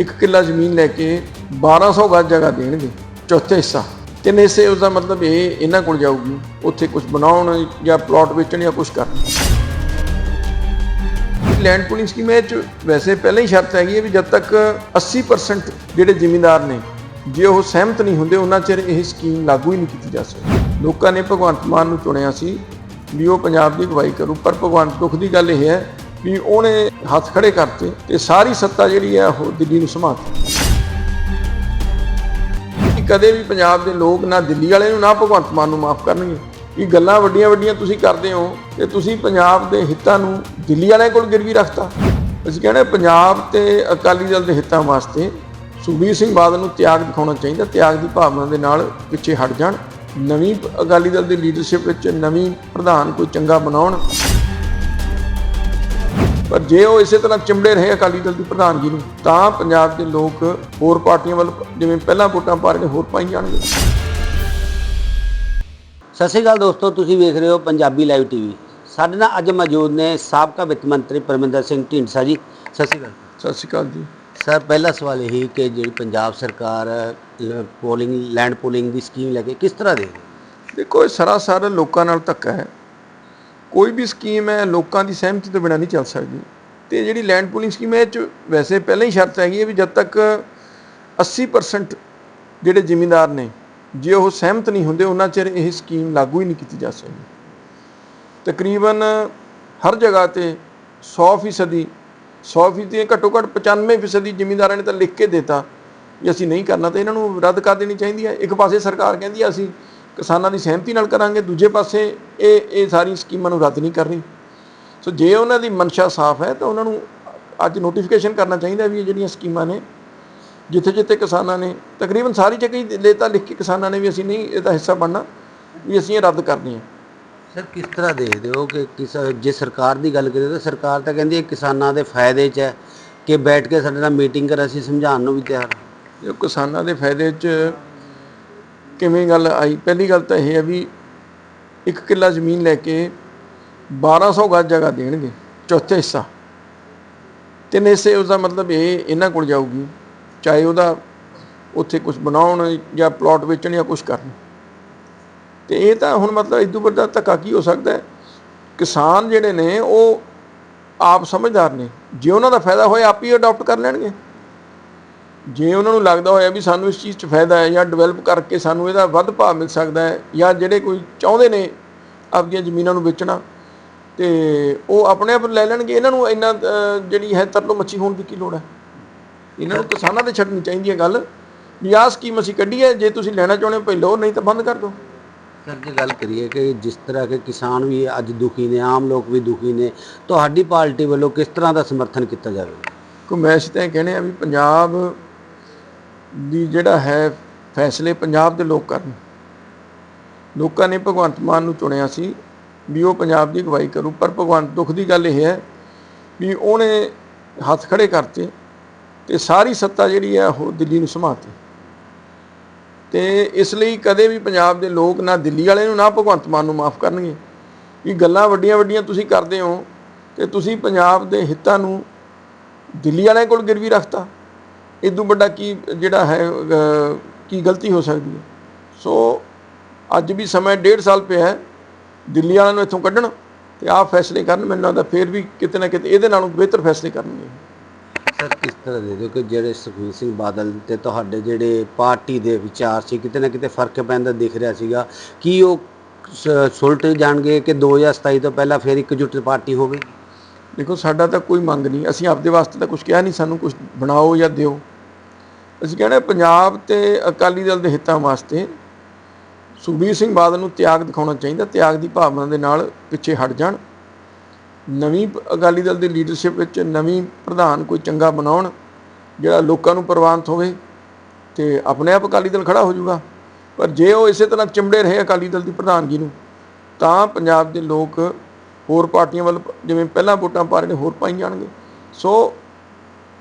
ਇੱਕ ਕਿੱਲਾ ਜ਼ਮੀਨ ਲੈ ਕੇ 1200 ਗਜ ਜਗ੍ਹਾ ਦੇਣਗੇ, ਚੌਥੇ ਹਿੱਸਾ। ਤਿੰਨ ਹਿੱਸੇ ਉਸ ਦਾ ਮਤਲਬ ਇਹ ਇਹਨਾਂ ਕੋਲ ਜਾਊਗੀ, ਉੱਥੇ ਕੁਝ ਬਣਾਉਣ ਜਾਂ ਪਲਾਟ ਵੇਚਣ ਜਾਂ ਕੁਝ ਕਰਨ। ਲੈਂਡ ਪੂਲਿੰਗ ਸਕੀਮ ਇਹ 'ਚ ਵੈਸੇ ਪਹਿਲਾਂ ਹੀ ਸ਼ਰਤ ਹੈਗੀ ਹੈ ਵੀ ਜਦ ਤੱਕ 80% ਜਿਹੜੇ ਜ਼ਿਮੀਂਦਾਰ ਨੇ, ਜੇ ਉਹ ਸਹਿਮਤ ਨਹੀਂ ਹੁੰਦੇ, ਉਹਨਾਂ ਚਿਰ ਇਹ ਸਕੀਮ ਲਾਗੂ ਹੀ ਨਹੀਂ ਕੀਤੀ ਜਾ ਸਕਦੀ। ਲੋਕਾਂ ਨੇ ਭਗਵੰਤ ਮਾਨ ਨੂੰ ਚੁਣਿਆ ਸੀ ਵੀ ਉਹ ਪੰਜਾਬ ਦੀ ਅਗਵਾਈ ਕਰੂ, ਪਰ ਭਗਵੰਤ ਦੁੱਖ ਦੀ ਗੱਲ ਇਹ ਹੈ ਵੀ ਉਹਨੇ ਹੱਥ ਖੜੇ ਕਰਤੇ ਤੇ ਸਾਰੀ ਸੱਤਾ ਜਿਹੜੀ ਹੈ ਉਹ ਦਿੱਲੀ ਨੂੰ ਸੰਭਾਲਤੀ। ਕਦੇ ਵੀ ਪੰਜਾਬ ਦੇ ਲੋਕ ਨਾ ਦਿੱਲੀ ਵਾਲੇ ਨੂੰ, ਨਾ ਭਗਵੰਤ ਮਾਨ ਨੂੰ ਮਾਫ ਕਰਨਗੇ। ਇਹ ਗੱਲਾਂ ਵੱਡੀਆਂ ਵੱਡੀਆਂ ਤੁਸੀਂ ਕਰਦੇ ਹੋ ਤੇ ਤੁਸੀਂ ਪੰਜਾਬ ਦੇ ਹਿੱਤਾਂ ਨੂੰ ਦਿੱਲੀ ਵਾਲਿਆਂ ਕੋਲ ਗਿਰਵੀ ਰੱਖਤਾ। ਅਸੀਂ ਕਹਿੰਦੇ ਪੰਜਾਬ ਤੇ ਅਕਾਲੀ ਦਲ ਦੇ ਹਿੱਤਾਂ ਵਾਸਤੇ ਸੁਖਬੀਰ ਸਿੰਘ ਬਾਦਲ ਨੂੰ ਤਿਆਗ ਦਿਖਾਉਣਾ ਚਾਹੀਦਾ, ਤਿਆਗ ਦੀ ਭਾਵਨਾ ਦੇ ਨਾਲ ਪਿੱਛੇ ਹਟ ਜਾਣ। ਨਵੀਂ ਅਕਾਲੀ ਦਲ ਦੀ ਲੀਡਰਸ਼ਿਪ ਵਿੱਚ ਨਵੀਂ ਪ੍ਰਧਾਨ ਕੋਈ ਚੰਗਾ ਬਣਾਉਣ। ਪਰ ਜੇ ਉਹ ਇਸੇ ਤਰ੍ਹਾਂ ਚਿੰਬੜੇ ਰਹੇ ਅਕਾਲੀ ਦਲ ਦੀ ਪ੍ਰਧਾਨਗੀ ਨੂੰ ਤਾਂ ਪੰਜਾਬ ਦੇ ਲੋਕ ਹੋਰ ਪਾਰਟੀਆਂ ਵੱਲ ਜਿਵੇਂ ਪਹਿਲਾਂ ਵੋਟਾਂ ਪਾ ਰਹੇ ਨੇ ਹੋਰ ਪਾਈ ਜਾਣਗੇ। ਸਤਿ ਸ਼੍ਰੀ ਅਕਾਲ ਦੋਸਤੋ ਤੁਸੀਂ ਵੇਖ ਰਹੇ ਹੋ ਪੰਜਾਬੀ ਲਾਈਵ ਟੀਵੀ। ਸਾਡੇ ਨਾਲ ਅੱਜ ਮੌਜੂਦ ਨੇ ਸਾਬਕਾ ਵਿੱਤ ਮੰਤਰੀ ਪਰਮਿੰਦਰ ਸਿੰਘ ਢੀਂਡਸਾ ਜੀ। ਸਤਿ ਸ਼੍ਰੀ ਅਕਾਲ। ਸਤਿ ਸ਼੍ਰੀ ਅਕਾਲ ਜੀ। ਸਰ ਪਹਿਲਾ ਸਵਾਲ ਇਹ ਕਿ ਜਿਹੜੀ ਪੰਜਾਬ ਸਰਕਾਰ ਪੋਲਿੰਗ ਲੈਂਡ ਪੋਲਿੰਗ ਦੀ ਸਕੀਮ ਲੈ ਕੇ ਕਿਸ ਤਰ੍ਹਾਂ ਦੇ ਦੇਖੋ ਇਹ ਸਰਾਸਰ ਲੋਕਾਂ ਨਾਲ ਧੱਕਾ ਹੈ। ਕੋਈ ਵੀ ਸਕੀਮ ਹੈ, ਲੋਕਾਂ ਦੀ ਸਹਿਮਤੀ ਤੋਂ ਬਿਨਾਂ ਨਹੀਂ ਚੱਲ ਸਕਦੀ। ਤੇ ਜਿਹੜੀ ਲੈਂਡ ਪੂਲਿੰਗ ਸਕੀਮ ਹੈ, ਇਹ 'ਚ ਵੈਸੇ ਪਹਿਲਾਂ ਹੀ ਸ਼ਰਤ ਹੈਗੀ ਹੈ ਵੀ ਜਦ ਤੱਕ 80% ਜਿਹੜੇ ਜ਼ਿਮੀਂਦਾਰ ਨੇ, ਜੇ ਉਹ ਸਹਿਮਤ ਨਹੀਂ ਹੁੰਦੇ, ਉਹਨਾਂ ਚਿਰ ਇਹ ਸਕੀਮ ਲਾਗੂ ਹੀ ਨਹੀਂ ਕੀਤੀ ਜਾ ਸਕਦੀ। ਤਕਰੀਬਨ ਹਰ ਜਗ੍ਹਾ ਤੇ 100 ਫੀਸਦੀ 100 ਫੀਸਦੀ ਘੱਟੋ ਘੱਟ 95 ਫੀਸਦੀ ਜ਼ਿਮੀਂਦਾਰਾਂ ਨੇ ਤਾਂ ਲਿਖ ਕੇ ਦਿੱਤਾ ਵੀ ਅਸੀਂ ਨਹੀਂ ਕਰਨਾ, ਤਾਂ ਇਹਨਾਂ ਨੂੰ ਰੱਦ ਕਰ ਦੇਣੀ ਚਾਹੀਦੀ ਹੈ। ਇੱਕ ਪਾਸੇ ਸਰਕਾਰ ਕਹਿੰਦੀ ਹੈ ਅਸੀਂ ਕਿਸਾਨਾਂ ਦੀ ਸਹਿਮਤੀ ਨਾਲ ਕਰਾਂਗੇ ਦੂਜੇ ਪਾਸੇ ਇਹ ਇਹ ਸਾਰੀ ਸਕੀਮਾਂ ਨੂੰ ਰੱਦ ਨਹੀਂ ਕਰਨੀ ਸੋ ਜੇ ਉਹਨਾਂ ਦੀ ਮਨਸ਼ਾ ਸਾਫ਼ ਹੈ ਤਾਂ ਉਹਨਾਂ ਨੂੰ ਅੱਜ ਨੋਟੀਫਿਕੇਸ਼ਨ ਕਰਨਾ ਚਾਹੀਦਾ ਵੀ ਇਹ ਜਿਹੜੀਆਂ ਸਕੀਮਾਂ ਨੇ ਜਿੱਥੇ ਜਿੱਥੇ ਕਿਸਾਨਾਂ ਨੇ ਤਕਰੀਬਨ ਸਾਰੀ ਜਗ੍ਹਾ ਲੇਤਾ ਲਿਖ ਕੇ ਕਿਸਾਨਾਂ ਨੇ ਵੀ ਅਸੀਂ ਨਹੀਂ ਇਹਦਾ ਹਿੱਸਾ ਬਣਨਾ ਵੀ ਅਸੀਂ ਇਹ ਰੱਦ ਕਰਨੀ ਹੈ ਸਰ ਕਿਸ ਤਰ੍ਹਾਂ ਦੇਖਦੇ ਹੋ ਕਿ ਕਿਸ ਜੇ ਸਰਕਾਰ ਦੀ ਗੱਲ ਕਰੀਏ ਤਾਂ ਸਰਕਾਰ ਤਾਂ ਕਹਿੰਦੀ ਹੈ ਕਿਸਾਨਾਂ ਦੇ ਫਾਇਦੇ 'ਚ ਹੈ ਕਿ ਬੈਠ ਕੇ ਸਾਡੇ ਨਾਲ ਮੀਟਿੰਗ ਕਰ ਅਸੀਂ ਸਮਝਾਉਣ ਨੂੰ ਵੀ ਤਿਆਰ ਹਾਂ। ਕਿਸਾਨਾਂ ਦੇ ਫਾਇਦੇ 'ਚ ਕਿਵੇਂ ਗੱਲ ਆਈ? ਪਹਿਲੀ ਗੱਲ ਤਾਂ ਇਹ ਹੈ ਵੀ ਇੱਕ ਕਿੱਲਾ ਜ਼ਮੀਨ ਲੈ ਕੇ 1200 ਗਜ ਜਗ੍ਹਾ ਦੇਣਗੇ, ਚੌਥੇ ਹਿੱਸਾ। ਤਿੰਨ ਹਿੱਸੇ ਉਸ ਦਾ ਮਤਲਬ ਇਹ ਇਹਨਾਂ ਕੋਲ ਜਾਊਗੀ, ਚਾਹੇ ਉਹਦਾ ਉੱਥੇ ਕੁਝ ਬਣਾਉਣ ਜਾਂ ਪਲਾਟ ਵੇਚਣ ਜਾਂ ਕੁਝ ਕਰਨ। ਤੇ ਇਹ ਤਾਂ ਹੁਣ ਮਤਲਬ ਇਦੋਂ ਵੱਡਾ ਧੱਕਾ ਕੀ ਹੋ ਸਕਦਾ ਹੈ? ਕਿਸਾਨ ਜਿਹੜੇ ਨੇ ਉਹ ਆਪ ਸਮਝਦਾਰ ਨੇ। ਜੇ ਉਹਨਾਂ ਦਾ ਫਾਇਦਾ ਹੋਇਆ, ਆਪ ਹੀ ਅਡਾਪਟ ਕਰ ਲੈਣਗੇ। ਜੇ ਉਹਨਾਂ ਨੂੰ ਲੱਗਦਾ ਹੋਇਆ ਵੀ ਸਾਨੂੰ ਇਸ ਚੀਜ਼ 'ਚ ਫਾਇਦਾ ਹੈ ਜਾਂ ਡਿਵੈਲਪ ਕਰਕੇ ਸਾਨੂੰ ਇਹਦਾ ਵੱਧ ਭਾਅ ਮਿਲ ਸਕਦਾ ਹੈ ਜਾਂ ਜਿਹੜੇ ਕੋਈ ਚਾਹੁੰਦੇ ਨੇ ਆਪਣੀਆਂ ਜ਼ਮੀਨਾਂ ਨੂੰ ਵੇਚਣਾ ਤੇ ਉਹ ਆਪਣੇ ਆਪ ਲੈ ਲੈਣਗੇ। ਇਹਨਾਂ ਨੂੰ ਇੰਨਾ ਜਿਹੜੀ ਹੈ ਤਰਲੋ ਮੱਛੀ ਹੋਣ ਦੀ ਕੀ ਲੋੜ ਹੈ? ਇਹਨਾਂ ਨੂੰ ਕਿਸਾਨਾਂ ਤੇ ਛੱਡਣੀ ਚਾਹੀਦੀ ਹੈ ਗੱਲ ਵੀ ਆਹ ਸਕੀਮ ਅਸੀਂ ਕੱਢੀ ਹੈ ਜੇ ਤੁਸੀਂ ਲੈਣਾ ਚਾਹੁੰਦੇ ਹੋ ਭਾਈ ਲਓ ਨਹੀਂ ਤਾਂ ਬੰਦ ਕਰ ਦਿਓ। ਸਰ ਜੇ ਗੱਲ ਕਰੀਏ ਕਿ ਜਿਸ ਤਰ੍ਹਾਂ ਕਿ ਕਿਸਾਨ ਵੀ ਅੱਜ ਦੁਖੀ ਨੇ ਆਮ ਲੋਕ ਵੀ ਦੁਖੀ ਨੇ ਤੁਹਾਡੀ ਪਾਰਟੀ ਵੱਲੋਂ ਕਿਸ ਤਰ੍ਹਾਂ ਦਾ ਸਮਰਥਨ ਕੀਤਾ ਜਾਵੇ? ਕੋ ਮੈਂ ਇਸ ਤਾਂ ਕਹਿੰਦੇ ਆ ਵੀ ਪੰਜਾਬ ਦੀ ਜਿਹੜਾ ਹੈ ਫੈਸਲੇ ਪੰਜਾਬ ਦੇ ਲੋਕ ਕਰਨ। ਲੋਕਾਂ ਨੇ ਭਗਵੰਤ ਮਾਨ ਨੂੰ ਚੁਣਿਆ ਸੀ ਵੀ ਉਹ ਪੰਜਾਬ ਦੀ ਅਗਵਾਈ ਕਰੂ, ਪਰ ਭਗਵੰਤ ਦੁੱਖ ਦੀ ਗੱਲ ਇਹ ਹੈ ਵੀ ਉਹਨੇ ਹੱਥ ਖੜੇ ਕਰਤੇ ਤੇ ਸਾਰੀ ਸੱਤਾ ਜਿਹੜੀ ਹੈ ਉਹ ਦਿੱਲੀ ਨੂੰ ਸੰਭਾਲਤੀ। ਤੇ ਇਸ ਲਈ ਕਦੇ ਵੀ ਪੰਜਾਬ ਦੇ ਲੋਕ ਨਾ ਦਿੱਲੀ ਵਾਲੇ ਨੂੰ, ਨਾ ਭਗਵੰਤ ਮਾਨ ਨੂੰ ਮਾਫ ਕਰਨਗੇ। ਇਹ ਗੱਲਾਂ ਵੱਡੀਆਂ ਵੱਡੀਆਂ ਤੁਸੀਂ ਕਰਦੇ ਹੋ ਤੇ ਤੁਸੀਂ ਪੰਜਾਬ ਦੇ ਹਿੱਤਾਂ ਨੂੰ ਦਿੱਲੀ ਵਾਲਿਆਂ ਕੋਲ ਗਿਰਵੀ ਰੱਖਤਾ। ਇਦੋਂ ਵੱਡਾ ਕੀ ਜਿਹੜਾ ਹੈ ਕੀ ਗਲਤੀ ਹੋ ਸਕਦੀ ਹੈ? ਸੋ ਅੱਜ ਵੀ ਸਮਾਂ ਡੇਢ ਸਾਲ ਪਿਆ ਹੈ ਦਿੱਲੀ ਵਾਲਿਆਂ ਨੂੰ ਇੱਥੋਂ ਕੱਢਣ ਤੇ ਆਹ ਫੈਸਲੇ ਕਰਨ ਮੈਨੂੰ ਲੱਗਦਾ ਫੇਰ ਵੀ ਕਿਤੇ ਨਾ ਕਿਤੇ ਇਹਦੇ ਨਾਲੋਂ ਬਿਹਤਰ ਫੈਸਲੇ ਕਰਨਗੇ। ਸਰ ਕਿਸ ਤਰ੍ਹਾਂ ਦੇ ਕਿ ਜਿਹੜੇ ਸੁਖਬੀਰ ਸਿੰਘ ਬਾਦਲ ਤੇ ਤੁਹਾਡੇ ਜਿਹੜੇ ਪਾਰਟੀ ਦੇ ਵਿਚਾਰ ਸੀ ਕਿਤੇ ਨਾ ਕਿਤੇ ਫ਼ਰਕ ਪੈਂਦਾ ਦਿਖ ਰਿਹਾ ਸੀਗਾ। ਕੀ ਉਹ ਸੁਲਟ ਜਾਣਗੇ ਕਿ 2027 ਤੋਂ ਪਹਿਲਾਂ ਫਿਰ ਇਕਜੁੱਟ ਪਾਰਟੀ ਹੋਵੇ? ਦੇਖੋ ਸਾਡਾ ਤਾਂ ਕੋਈ ਮੰਗ ਨਹੀਂ ਅਸੀਂ ਆਪਦੇ ਵਾਸਤੇ ਤਾਂ ਕੁਝ ਕਿਹਾ ਨਹੀਂ ਸਾਨੂੰ ਕੁਝ ਬਣਾਓ ਜਾਂ ਦਿਓ। ਅਸੀਂ ਕਹਿੰਦੇ ਪੰਜਾਬ ਤੇ ਅਕਾਲੀ ਦਲ ਦੇ ਹਿੱਤਾਂ ਵਾਸਤੇ ਸੁਖਬੀਰ ਸਿੰਘ ਬਾਦਲ ਨੂੰ ਤਿਆਗ ਦਿਖਾਉਣਾ ਚਾਹੀਦਾ, ਤਿਆਗ ਦੀ ਭਾਵਨਾ ਦੇ ਨਾਲ ਪਿੱਛੇ ਹਟ ਜਾਣ। ਨਵੀਂ ਅਕਾਲੀ ਦਲ ਦੀ ਲੀਡਰਸ਼ਿਪ ਵਿੱਚ ਨਵੀਂ ਪ੍ਰਧਾਨ ਕੋਈ ਚੰਗਾ ਬਣਾਉਣ, ਜਿਹੜਾ ਲੋਕਾਂ ਨੂੰ ਪ੍ਰਵਾਨਿਤ ਹੋਵੇ ਤੇ ਆਪਣੇ ਆਪ ਅਕਾਲੀ ਦਲ ਖੜਾ ਹੋ ਜਾਊਗਾ। ਪਰ ਜੇ ਉਹ ਇਸੇ ਤਰ੍ਹਾਂ ਚਿੰਬੜੇ ਰਹੇ ਅਕਾਲੀ ਦਲ ਦੀ ਪ੍ਰਧਾਨਗੀ ਨੂੰ, ਤਾਂ ਪੰਜਾਬ ਦੇ ਲੋਕ ਹੋਰ ਪਾਰਟੀਆਂ ਵੱਲ, ਜਿਵੇਂ ਪਹਿਲਾਂ ਵੋਟਾਂ ਪਾ ਰਹੇ ਨੇ, ਹੋਰ ਪਾਈ ਜਾਣਗੇ। ਸੋ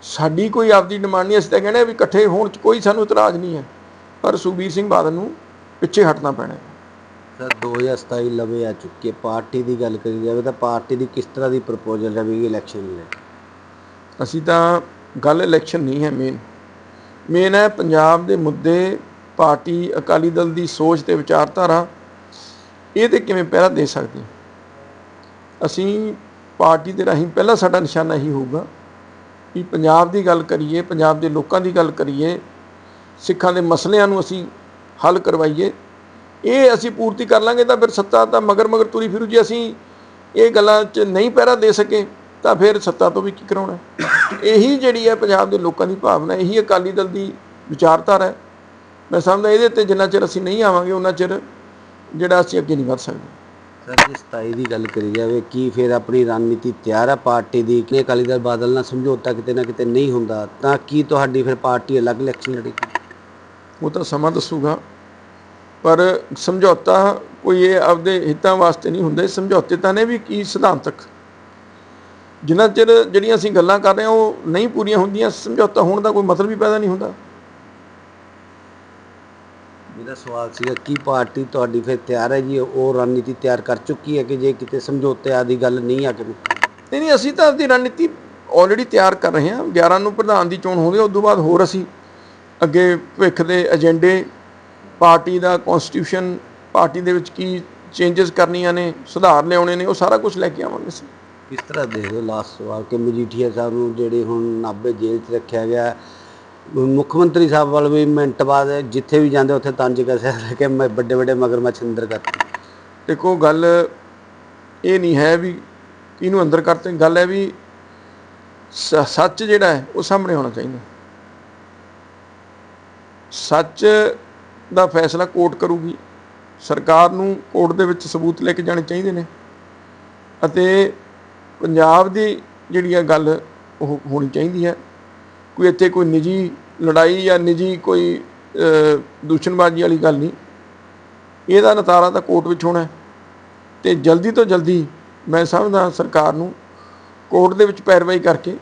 ਸਾਡੀ ਕੋਈ ਆਪਦੀ ਡਿਮਾਂਡ ਨਹੀਂ ਅਸੀਂ ਤਾਂ ਕਹਿੰਦੇ ਹਾਂ ਵੀ ਇਕੱਠੇ ਹੋਣ 'ਚ ਕੋਈ ਸਾਨੂੰ ਇਤਰਾਜ਼ ਨਹੀਂ ਹੈ। ਪਰ ਸੁਖਬੀਰ ਸਿੰਘ ਬਾਦਲ ਨੂੰ ਪਿੱਛੇ ਹਟਣਾ ਪੈਣਾ ਹੈ। ਸਰ 2027 ਲਵੇ ਆ ਚੁੱਕੀ ਹੈ। ਪਾਰਟੀ ਦੀ ਗੱਲ ਕਰੀ ਜਾਵੇ ਤਾਂ ਪਾਰਟੀ ਦੀ ਕਿਸ ਤਰ੍ਹਾਂ ਦੀ ਪ੍ਰਪੋਜ਼ਲ ਰਹੇਗੀ ਇਲੈਕਸ਼ਨ ਲਈ ਅਸੀਂ ਤਾਂ ਗੱਲ ਇਲੈਕਸ਼ਨ ਨਹੀਂ ਹੈ ਮੇਨ ਮੇਨ ਹੈ ਪੰਜਾਬ ਦੇ ਮੁੱਦੇ ਪਾਰਟੀ ਅਕਾਲੀ ਦਲ ਦੀ ਸੋਚ ਤੇ ਵਿਚਾਰਧਾਰਾ। ਇਹ ਤੇ ਕਿਵੇਂ ਪਹਿਰਾ ਦੇ ਸਕਦੇ ਅਸੀਂ ਪਾਰਟੀ ਦੇ ਰਾਹੀਂ ਪਹਿਲਾ ਸਾਡਾ ਨਿਸ਼ਾਨਾ ਇਹੀ ਹੋਊਗਾ। ਵੀ ਪੰਜਾਬ ਦੀ ਗੱਲ ਕਰੀਏ, ਪੰਜਾਬ ਦੇ ਲੋਕਾਂ ਦੀ ਗੱਲ ਕਰੀਏ, ਸਿੱਖਾਂ ਦੇ ਮਸਲਿਆਂ ਨੂੰ ਅਸੀਂ ਹੱਲ ਕਰਵਾਈਏ। ਇਹ ਅਸੀਂ ਪੂਰਤੀ ਕਰ ਲਾਂਗੇ ਤਾਂ ਫਿਰ ਸੱਤਾ ਤਾਂ ਮਗਰ ਮਗਰ ਤੁਰੀ ਫਿਰੂ। ਜੇ ਅਸੀਂ ਇਹ ਗੱਲਾਂ 'ਚ ਨਹੀਂ ਪਹਿਰਾ ਦੇ ਸਕੇ, ਤਾਂ ਫਿਰ ਸੱਤਾ ਤੋਂ ਵੀ ਕੀ ਕਰਾਉਣਾ? ਇਹੀ ਜਿਹੜੀ ਹੈ ਪੰਜਾਬ ਦੇ ਲੋਕਾਂ ਦੀ ਭਾਵਨਾ, ਇਹੀ ਅਕਾਲੀ ਦਲ ਦੀ ਵਿਚਾਰਧਾਰਾ ਹੈ। ਮੈਂ ਸਮਝਦਾ ਇਹਦੇ ਤੇ ਜਿੰਨਾ ਚਿਰ ਅਸੀਂ ਨਹੀਂ ਆਵਾਂਗੇ ਉਹਨਾਂ ਚਿਰ ਜਿਹੜਾ ਅਸੀਂ ਅੱਗੇ ਨਹੀਂ ਵਧ ਸਕਦੇ। ਸਰ, ਜੇ 27 ਦੀ ਗੱਲ ਕਰੀ ਜਾਵੇ, ਕੀ ਫਿਰ ਆਪਣੀ ਰਣਨੀਤੀ ਤਿਆਰ ਆ ਪਾਰਟੀ ਦੀ? ਕਿ ਅਕਾਲੀ ਦਲ ਬਾਦਲ ਨਾਲ ਸਮਝੌਤਾ ਕਿਤੇ ਨਾ ਕਿਤੇ ਨਹੀਂ ਹੁੰਦਾ, ਤਾਂ ਕੀ ਤੁਹਾਡੀ ਫਿਰ ਪਾਰਟੀ ਅਲੱਗ ਇਲੈਕਸ਼ਨ ਲੜੇਗੀ ਉਹ ਤਾਂ ਸਮਾਂ ਦੱਸੂਗਾ। ਪਰ ਸਮਝੌਤਾ ਕੋਈ ਇਹ ਆਪਦੇ ਹਿੱਤਾਂ ਵਾਸਤੇ ਨਹੀਂ ਹੁੰਦੇ ਸਮਝੌਤੇ ਤਾਂ ਨੇ ਵੀ ਕੀ ਸਿਧਾਂਤਕ। ਜਿੰਨਾ ਚਿਰ ਜਿਹੜੀਆਂ ਅਸੀਂ ਗੱਲਾਂ ਕਰ ਰਹੇ ਹਾਂ, ਉਹ ਨਹੀਂ ਪੂਰੀਆਂ ਹੁੰਦੀਆਂ, ਸਮਝੌਤਾ ਹੋਣ ਦਾ ਕੋਈ ਮਤਲਬ ਹੀ ਪੈਦਾ ਨਹੀਂ ਹੁੰਦਾ। ਮੇਰਾ ਸਵਾਲ ਸੀਗਾ ਕੀ ਪਾਰਟੀ ਤੁਹਾਡੀ ਫਿਰ ਤਿਆਰ ਹੈ ਜੀ? ਉਹ ਰਣਨੀਤੀ ਤਿਆਰ ਕਰ ਚੁੱਕੀ ਹੈ ਕਿ ਜੇ ਕਿਤੇ ਸਮਝੌਤੇ ਆਦੀ ਗੱਲ ਨਹੀਂ ਆ ਕੇ ਨਹੀਂ ਨਹੀਂ ਅਸੀਂ ਤਾਂ ਆਪਦੀ ਰਣਨੀਤੀ ਆਲਰੇਡੀ ਤਿਆਰ ਕਰ ਰਹੇ ਹਾਂ। 11 ਨੂੰ ਪ੍ਰਧਾਨ ਦੀ ਚੋਣ ਹੋ ਗਈ ਉਸ ਤੋਂ ਬਾਅਦ ਹੋਰ ਅਸੀਂ ਅੱਗੇ ਭਵਿੱਖ ਦੇ ਏਜੰਡੇ ਪਾਰਟੀ ਦਾ ਕਨਸਟੀਟਿਊਸ਼ਨ ਪਾਰਟੀ ਦੇ ਵਿੱਚ ਕੀ ਚੇਂਜਸ ਕਰਨੀਆਂ ਨੇ ਸੁਧਾਰ ਲਿਆਉਣੇ ਨੇ ਉਹ ਸਾਰਾ ਕੁਝ ਲੈ ਕੇ ਆਵਾਂਗੇ ਅਸੀਂ। ਕਿਸ ਤਰ੍ਹਾਂ ਦੇਖਦੇ ਹੋ ਲਾਸਟ ਸਵਾਲ ਕਿ ਮਜੀਠੀਆ ਸਾਹਿਬ ਨੂੰ ਜਿਹੜੇ ਹੁਣ ਨਾਭੇ ਜੇਲ੍ਹ 'ਚ ਰੱਖਿਆ ਗਿਆ ਮੁੱਖ ਮੰਤਰੀ ਸਾਹਿਬ ਵੱਲ ਵੀ ਮਿੰਟ ਬਾਅਦ ਜਿੱਥੇ ਵੀ ਜਾਂਦੇ ਉੱਥੇ ਤੰਜ ਕਸਿਆ ਲੈ ਕੇ ਮੈਂ ਵੱਡੇ ਵੱਡੇ ਮਗਰਮੱਛ ਅੰਦਰ ਕਰਤੇ ਦੇਖੋ ਗੱਲ ਇਹ ਨਹੀਂ ਹੈ ਵੀ ਕਿਹਨੂੰ ਅੰਦਰ ਕਰਤੇ ਗੱਲ ਹੈ ਵੀ ਸੱਚ ਜਿਹੜਾ ਹੈ, ਉਹ ਸਾਹਮਣੇ ਹੋਣਾ ਚਾਹੀਦਾ। ਸੱਚ ਦਾ ਫੈਸਲਾ ਕੋਰਟ ਕਰੂਗੀ। ਸਰਕਾਰ ਨੂੰ ਕੋਰਟ ਦੇ ਵਿੱਚ ਸਬੂਤ ਲੈ ਕੇ ਜਾਣੇ ਚਾਹੀਦੇ ਨੇ। ਅਤੇ ਪੰਜਾਬ ਦੀ ਜਿਹੜੀ ਆ ਗੱਲ ਉਹ ਹੋਣੀ ਚਾਹੀਦੀ ਹੈ। ਕੋਈ ਇੱਥੇ ਕੋਈ ਨਿੱਜੀ ਲੜਾਈ ਜਾਂ ਨਿੱਜੀ ਕੋਈ ਦੂਸ਼ਣਬਾਜ਼ੀ ਵਾਲੀ ਗੱਲ ਨਹੀਂ। ਇਹਦਾ ਨਤਾਰਾ ਤਾਂ ਕੋਰਟ ਵਿੱਚ ਹੋਣਾ ਹੈ। ਤੇ ਜਲਦੀ ਤੋਂ ਜਲਦੀ ਮੈਂ ਸਮਝਦਾ ਸਰਕਾਰ ਨੂੰ ਕੋਰਟ ਦੇ ਵਿੱਚ ਪੈਰਵਾਈ ਕਰਕੇ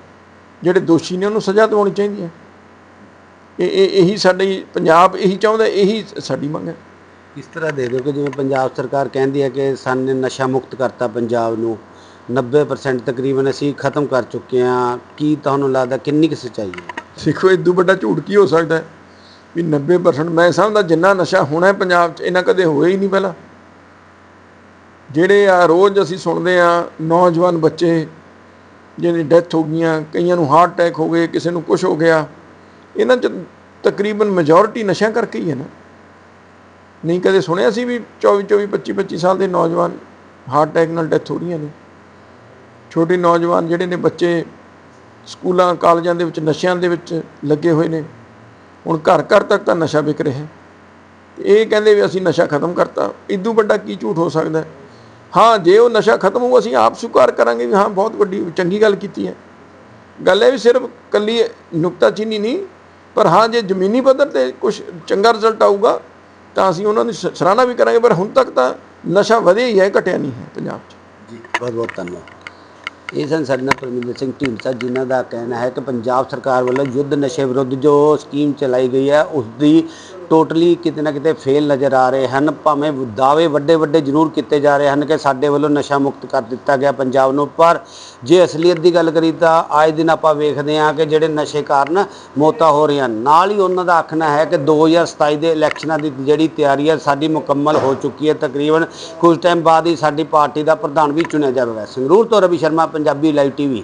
ਜਿਹੜੇ ਦੋਸ਼ੀ ਨੇ ਉਹਨੂੰ ਸਜ਼ਾ ਦਿਵਾਉਣੀ ਚਾਹੀਦੀ ਹੈ। ਇਹ ਇਹ, ਇਹੀ ਸਾਡੀ, ਪੰਜਾਬ ਇਹੀ ਚਾਹੁੰਦਾ, ਇਹੀ ਸਾਡੀ ਮੰਗ ਹੈ। ਕਿਸ ਤਰ੍ਹਾਂ ਦੇ ਦਿਓ ਕਿ ਜਿਵੇਂ ਪੰਜਾਬ ਸਰਕਾਰ ਕਹਿੰਦੀ ਹੈ ਕਿ ਸਾਨੂੰ ਨਸ਼ਾ ਮੁਕਤ ਕਰਤਾ ਪੰਜਾਬ ਨੂੰ। 90% ਤਕਰੀਬਨ ਅਸੀਂ ਖਤਮ ਕਰ ਚੁੱਕੇ ਹਾਂ। ਕੀ ਤੁਹਾਨੂੰ ਲੱਗਦਾ ਕਿੰਨੀ ਕੁ ਸੱਚਾਈ ਹੈ? ਸਿੱਖੋ ਇਦੋਂ ਵੱਡਾ ਝੂਠ ਕੀ ਹੋ ਸਕਦਾ ਵੀ 90% ਮੈਂ ਸਮਝਦਾ ਜਿੰਨਾ ਨਸ਼ਾ ਹੋਣਾ ਪੰਜਾਬ 'ਚ ਇਹਨਾਂ ਕਦੇ ਹੋਇਆ ਹੀ ਨਹੀਂ ਪਹਿਲਾਂ। ਜਿਹੜੇ ਆ ਰੋਜ਼ ਅਸੀਂ ਸੁਣਦੇ ਆ ਨੌਜਵਾਨ ਬੱਚੇ ਜਿਹਦੀ ਡੈਥ ਹੋ ਗਈਆਂ, ਕਈਆਂ ਨੂੰ ਹਾਰਟ ਅਟੈਕ ਹੋ ਗਏ, ਕਿਸੇ ਨੂੰ ਕੁਝ ਹੋ ਗਿਆ, ਇਹਨਾਂ 'ਚ ਤਕਰੀਬਨ ਮੈਜੋਰਿਟੀ ਨਸ਼ਿਆਂ ਕਰਕੇ ਹੀ ਹੈ ਨਾ। ਨਹੀਂ ਕਦੇ ਸੁਣਿਆ ਸੀ ਵੀ 24 24 25 25 ਸਾਲ ਦੇ ਨੌਜਵਾਨ ਹਾਰਟ ਅਟੈਕ ਨਾਲ ਡੈਥ ਹੋ ਰਹੀਆਂ ਨੇ? ਛੋਟੇ ਨੌਜਵਾਨ ਜਿਹੜੇ ਨੇ ਬੱਚੇ ਸਕੂਲਾਂ, ਕਾਲਜਾਂ ਦੇ ਵਿੱਚ, ਨਸ਼ਿਆਂ ਦੇ ਵਿੱਚ ਲੱਗੇ ਹੋਏ ਨੇ। ਹੁਣ ਘਰ ਘਰ ਤੱਕ ਤਾਂ ਨਸ਼ਾ ਵਿਕ ਰਿਹਾ। ਹੈ ਇਹ ਕਹਿੰਦੇ ਵੀ ਅਸੀਂ ਨਸ਼ਾ ਖਤਮ ਕਰਤਾ। ਇਦੋਂ ਵੱਡਾ ਕੀ ਝੂਠ ਹੋ ਸਕਦਾ? ਹੈ? ਹਾਂ ਜੇ ਉਹ ਨਸ਼ਾ ਖਤਮ ਹੋਊ, ਅਸੀਂ ਆਪ ਸਵੀਕਾਰ ਕਰਾਂਗੇ ਵੀ ਹਾਂ, ਬਹੁਤ ਵੱਡੀ, ਚੰਗੀ ਗੱਲ ਕੀਤੀ ਹੈ। ਗੱਲ ਇਹ ਵੀ ਸਿਰਫ ਕੱਲੀ ਨੁਕਤਾਚੀਨੀ ਨਹੀਂ, ਪਰ ਹਾਂ, ਜੇ ਜ਼ਮੀਨੀ ਪੱਧਰ ਤੇ ਕੁਝ ਚੰਗਾ ਰਿਜ਼ਲਟ ਆਊਗਾ, ਤਾਂ ਅਸੀਂ ਉਹਨਾਂ ਦੀ ਸ- ਸਰਾਹਨਾ ਵੀ ਕਰਾਂਗੇ, ਪਰ ਹੁਣ ਤੱਕ ਤਾਂ ਨਸ਼ਾ ਵਧਿਆ ਹੀ ਹੈ, ਘਟਿਆ ਨਹੀਂ ਹੈ ਪੰਜਾਬ 'ਚ। ਜੀ ਬਹੁਤ ਬਹੁਤ ਧੰਨਵਾਦ। ਇਹ ਸਨ ਸਾਡੇ ਨਾਲ ਪਰਮਿੰਦਰ ਸਿੰਘ ਢੀਂਡਸਾ, ਜਿਨ੍ਹਾਂ ਦਾ ਕਹਿਣਾ ਹੈ ਕਿ ਪੰਜਾਬ ਸਰਕਾਰ ਵੱਲੋਂ ਯੁੱਧ ਨਸ਼ੇ ਵਿਰੁੱਧ ਜੋ ਸਕੀਮ ਚਲਾਈ ਗਈ ਹੈ ਉਸ ਦੀ ਟੋਟਲੀ ਕਿਤੇ ਨਾ ਕਿਤੇ ਫੇਲ ਨਜ਼ਰ ਆ ਰਹੇ ਹਨ। ਭਾਵੇਂ ਦਾਅਵੇ ਵੱਡੇ ਵੱਡੇ ਜ਼ਰੂਰ ਕੀਤੇ ਜਾ ਰਹੇ ਹਨ ਕਿ ਸਾਡੇ ਵੱਲੋਂ ਨਸ਼ਾ ਮੁਕਤ ਕਰ ਦਿੱਤਾ ਗਿਆ ਪੰਜਾਬ ਨੂੰ। ਪਰ ਜੇ ਅਸਲੀਅਤ ਦੀ ਗੱਲ ਕਰੀ ਤਾਂ ਆਏ ਦਿਨ ਆਪਾਂ ਵੇਖਦੇ ਹਾਂ ਕਿ ਜਿਹੜੇ ਨਸ਼ੇ ਕਾਰਨ ਮੌਤਾਂ ਹੋ ਰਹੀਆਂ, ਨਾਲ ਹੀ ਉਹਨਾਂ ਦਾ ਆਖਣਾ ਹੈ ਕਿ 2027 ਦੇ ਇਲੈਕਸ਼ਨਾਂ ਦੀ ਜਿਹੜੀ ਤਿਆਰੀ ਹੈ, ਸਾਡੀ ਮੁਕੰਮਲ ਹੋ ਚੁੱਕੀ ਹੈ। ਤਕਰੀਬਨ ਕੁਝ ਟਾਈਮ ਬਾਅਦ ਹੀ ਸਾਡੀ ਪਾਰਟੀ ਦਾ ਪ੍ਰਧਾਨ ਵੀ ਚੁਣਿਆ ਜਾਵੇਗਾ। ਸੰਗਰੂਰ ਤੋਂ ਰਵੀ ਸ਼ਰਮਾ, ਪੰਜਾਬੀ ਲਾਈਵ ਟੀਵੀ